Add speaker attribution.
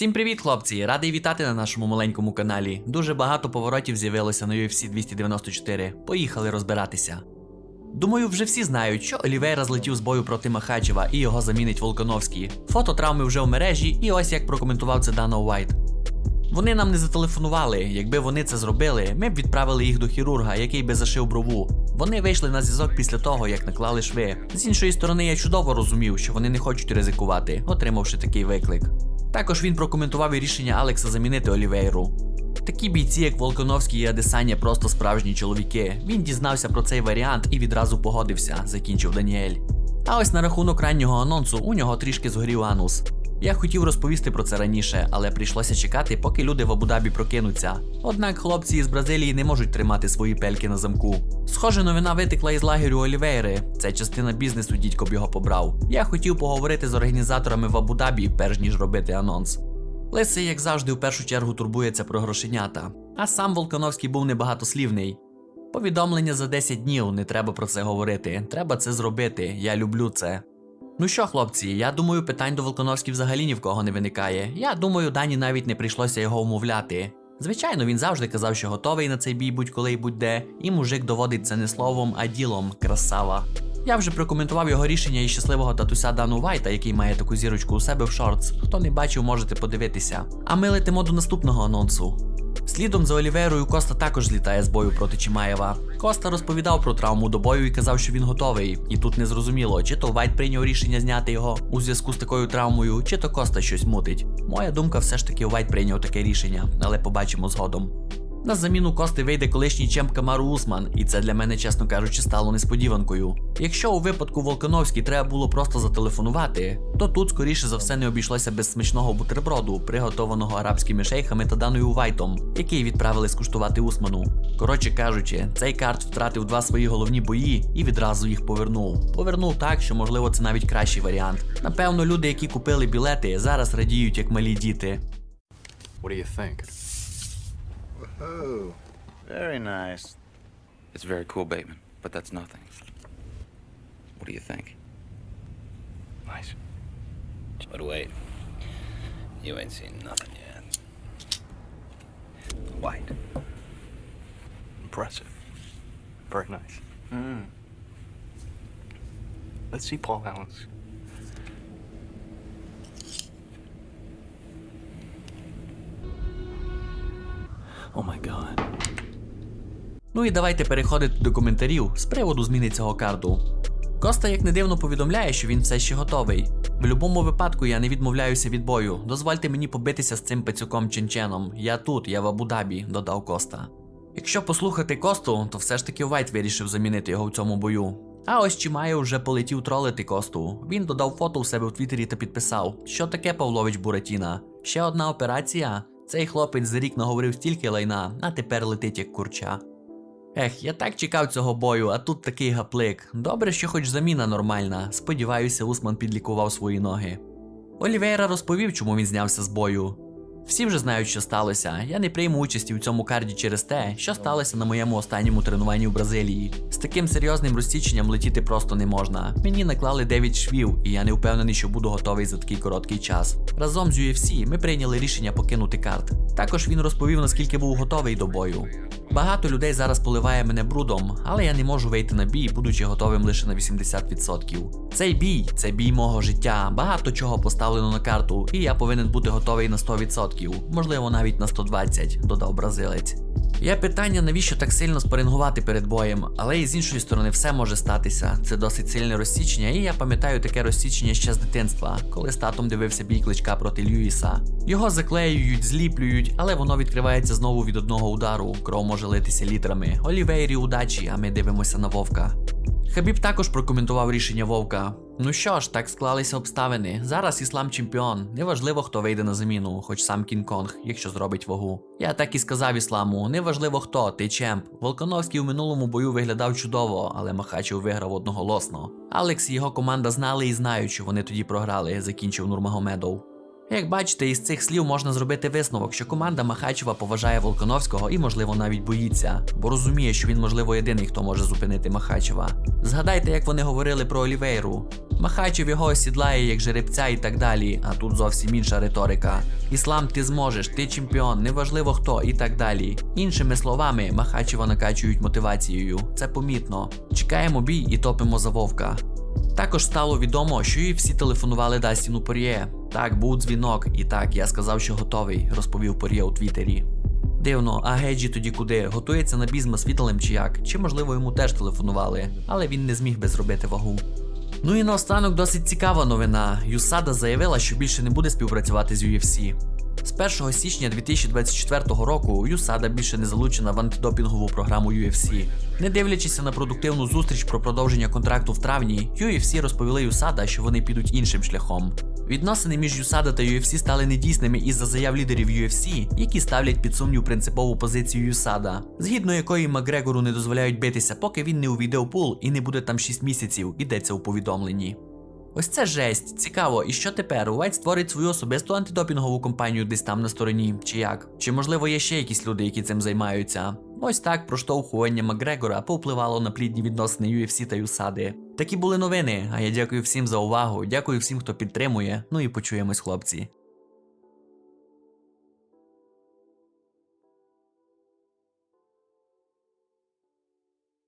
Speaker 1: Всім привіт, хлопці! Радий вітати на нашому маленькому каналі. Дуже багато поворотів з'явилося на UFC 294. Поїхали розбиратися. Думаю, вже всі знають, що Олівейра злетів з бою проти Махачева і його замінить Волконовський. Фото травми вже в мережі, і ось як прокоментував це Дана Уайт. Вони нам не зателефонували. Якби вони це зробили, ми б відправили їх до хірурга, який би зашив брову. Вони вийшли на зв'язок після того, як наклали шви. З іншої сторони, я чудово розумів, що вони не хочуть ризикувати, отримавши такий виклик. Також він прокоментував і рішення Алекса замінити Олівейру. Такі бійці, як Волконовський і Адесання, просто справжні чоловіки. Він дізнався про цей варіант і відразу погодився, закінчив Даніель. А ось на рахунок раннього анонсу у нього трішки згорів анус. Я хотів розповісти про це раніше, але прийшлося чекати, поки люди в Абу-Дабі прокинуться. Однак хлопці із Бразилії не можуть тримати свої пельки на замку. Схоже, новина витекла із лагерю Олівейри. Це частина бізнесу дідько б його побрав. Я хотів поговорити з організаторами в Абу-Дабі, перш ніж робити анонс. Лисий, як завжди, в першу чергу турбується про грошенята, а сам Волконовський був небагатослівний. Повідомлення за 10 днів, не треба про це говорити. Треба це зробити. Я люблю це. Ну що, хлопці, я думаю, питань до Волконовський взагалі ні в кого не виникає. Я думаю, Дані навіть не прийшлося його умовляти. Звичайно, він завжди казав, що готовий на цей бій будь-коли і будь-де, і мужик доводить це не словом, а ділом, красава. Я вже прокоментував його рішення і щасливого татуся Дану Вайта, який має таку зірочку у себе в шортс. Хто не бачив, можете подивитися. А ми летимо до наступного анонсу. Слідом за Оліверою Коста також злітає з бою проти Чимаєва. Коста розповідав про травму до бою і казав, що він готовий. І тут не зрозуміло, чи то Вайт прийняв рішення зняти його у зв'язку з такою травмою, чи то Коста щось мутить. Моя думка, все ж таки Вайт прийняв таке рішення, але побачимо згодом. На заміну Кости вийде колишній чемп Камару Усман, і це для мене, чесно кажучи, стало несподіванкою. Якщо у випадку Волконовській треба було просто зателефонувати, то тут скоріше за все не обійшлося без смачного бутерброду, приготованого арабськими шейхами та даною Вайтом, який відправили скуштувати Усману. Коротше кажучи, цей карт втратив два свої головні бої і відразу їх повернув. Повернув так, що можливо це навіть кращий варіант. Напевно, люди, які купили білети, зараз радіють як малі діти.
Speaker 2: What do you think?
Speaker 3: Oh, very nice.
Speaker 4: It's very cool, Bateman, but that's nothing. What do you think?
Speaker 2: Nice.
Speaker 5: But wait, you ain't seen nothing yet. White.
Speaker 2: Impressive. Very nice.
Speaker 3: Hmm.
Speaker 2: Let's see Paul Allen's. Oh my god.
Speaker 1: Ну і давайте переходити до коментарів з приводу зміни цього карду. Коста, як не дивно, повідомляє, що він все ще готовий. В будь-якому випадку я не відмовляюся від бою. Дозвольте мені побитися з цим пацюком Ченченом. Я тут, я в Абу-Дабі, додав Коста. Якщо послухати Косту, то все ж таки Вайт вирішив замінити його в цьому бою. А ось Чимаєв вже полетів тролити Косту. Він додав фото у себе в Твіттері та підписав, що таке Павлович Буратіна. Ще одна операція. Цей хлопець за рік наговорив стільки лайна, а тепер летить як курча. Ех, я так чекав цього бою, а тут такий гаплик. Добре, що хоч заміна нормальна. Сподіваюся, Усман підлікував свої ноги. Олівейра розповів, чому він знявся з бою. Всі вже знають, що сталося. Я не прийму участі у цьому карді через те, що сталося на моєму останньому тренуванні у Бразилії. Таким серйозним розсіченням летіти просто не можна. Мені наклали 9 швів, і я не впевнений, що буду готовий за такий короткий час. Разом з UFC ми прийняли рішення покинути карт. Також він розповів, наскільки був готовий до бою. Багато людей зараз поливає мене брудом, але я не можу вийти на бій, будучи готовим лише на 80%. Цей бій це бій мого життя, багато чого поставлено на карту, і я повинен бути готовий на 100%, можливо навіть на 120%, додав бразилець. Є питання, навіщо так сильно спарингувати перед боєм, але і з іншої сторони все може статися. Це досить сильне розсічення, і я пам'ятаю таке розсічення ще з дитинства, коли з татом дивився бій кличка проти Льюіса. Його заклеюють, зліплюють, але воно відкривається знову від одного удару. Кров може литися літрами. Олівейрі удачі, а ми дивимося на вовка. Хабіб також прокоментував рішення Вовка. Ну що ж, так склалися обставини. Зараз іслам чемпіон. Неважливо, хто вийде на заміну, хоч сам Кінг-Конг, якщо зробить вагу. Я так і сказав ісламу: неважливо хто, ти чемп. Волконовський у минулому бою виглядав чудово, але Махачев виграв одноголосно. Алекс і його команда знали і знають, що вони тоді програли, закінчив Нурмагомедов. Як бачите, із цих слів можна зробити висновок, що команда Махачева поважає Волконовського і, можливо, навіть боїться, бо розуміє, що він, можливо, єдиний, хто може зупинити Махачева. Згадайте, як вони говорили про Олівейру. Махачев його осідлає як жеребця і так далі, а тут зовсім інша риторика. Іслам, ти зможеш, ти чемпіон, неважливо хто і так далі. Іншими словами, Махачева накачують мотивацією. Це помітно. Чекаємо бій і топимо за вовка. Також стало відомо, що і всі телефонували Дастіну Пор'є. Так, був дзвінок, і так, я сказав, що готовий, розповів Пор'є у Твіттері. Дивно, а Геджі тоді куди? Готується на бізма з Віталем чи як? Чи можливо йому теж телефонували, але він не зміг би зробити вагу. Ну і наостанок досить цікава новина. Юсада заявила, що більше не буде співпрацювати з UFC. З 1 січня 2024 року USADA більше не залучена в антидопінгову програму UFC. Не дивлячись на продуктивну зустріч про продовження контракту в травні, UFC розповіли USADA, що вони підуть іншим шляхом. Відносини між USADA та UFC стали недійсними із-за заяв лідерів UFC, які ставлять під сумнів принципову позицію USADA, згідно якої Макгрегору не дозволяють битися, поки він не увійде у пул і не буде там 6 місяців, ідеться у повідомленні. Ось це жесть. Цікаво, і що тепер? Уайт створить свою особисту антидопінгову компанію десь там на стороні, чи як? Чи можливо є ще якісь люди, які цим займаються? Ось так проштовхування Макгрегора повпливало на плідні відносини UFC та USADA. Такі були новини. А я дякую всім за увагу. Дякую всім, хто підтримує. Ну і почуємось, хлопці.